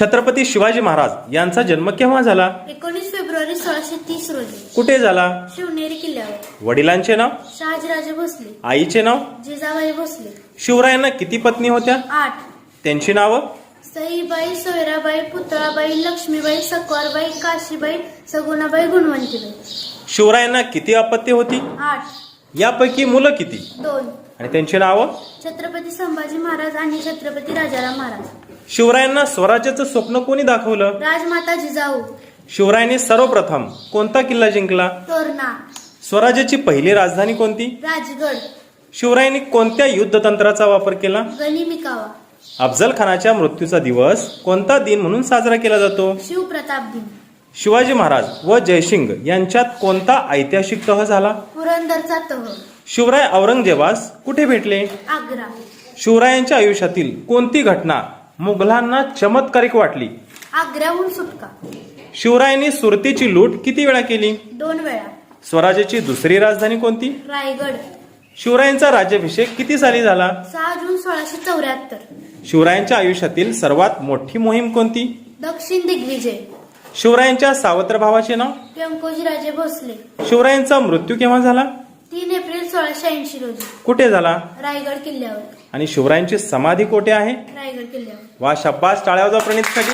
छत्रपती शिवाजी महाराज यांचा जन्म केव्हा झाला? एकोणीस फेब्रुवारी सोळाशे तीस रोजी. कुठे झाला? शिवनेरी किल्ल्यावर. वडिलांचे नाव? शहाजीराजे भोसले. आईचे नाव? जिजाबाई भोसले. शिवरायांना किती पत्नी होत्या? आठ. त्यांची नावं? सईबाई सोयराबाई पुतळाबाई लक्ष्मीबाई सकवारबाई काशीबाई सगुणाबाई गुणवंतीबाई. शिवरायांना किती अपत्य होती? आठ. यापैकी मुलं किती? दोन. आणि त्यांची नावं? छत्रपती संभाजी महाराज आणि छत्रपती राजाराम महाराज. शिवरायांना स्वराज्याचं स्वप्न कोणी दाखवलं? राजमाता जिजाऊ शिवरायांनी सर्वप्रथम कोणता किल्ला जिंकला? तोरणा. स्वराज्याची पहिली राजधानी कोणती? राजगड. शिवरायांनी कोणत्या युद्धतंत्राचा वापर केला? गनिमिकावा अफजल खानाच्या मृत्यूचा दिवस कोणता दिन म्हणून साजरा केला जातो? शिवप्रताप दिन. शिवाजी महाराज व जयसिंग यांच्यात कोणता ऐतिहासिक तह झाला? पुरंदरचा तह. शिवराय औरंगजेबास कुठे भेटले? आग्रा. शिवरायांच्या आयुष्यातील कोणती घटना मुघलांना चमत्कारिक वाटली. आग्र्याहून सुटका. शिवरायांनी सुरतीची लूट किती वेळा केली? दोन वेळा. स्वराज्याची दुसरी राजधानी कोणती? रायगड. शिवरायांचा राज्याभिषेक किती साली झाला? सहा जून सोळाशे चौऱ्याहत्तर. शिवरायांच्या आयुष्यातील सर्वात मोठी मोहीम कोणती? दक्षिण दिग्विजय. शिवरायांच्या सावत्र भावाचे नाव? व्यंकोजीराजे भोसले. शिवरायांचा मृत्यू केव्हा झाला? तीन एप्रिल सोळाशे ऐंशी रोजी. कुठे झाला? रायगड किल्ल्यावर. आणि शिवरायांची समाधी कोठे आहे? रायगड किल्ल्यावर. वा शब्बास टाळ्यावजा प्रणितसाठी.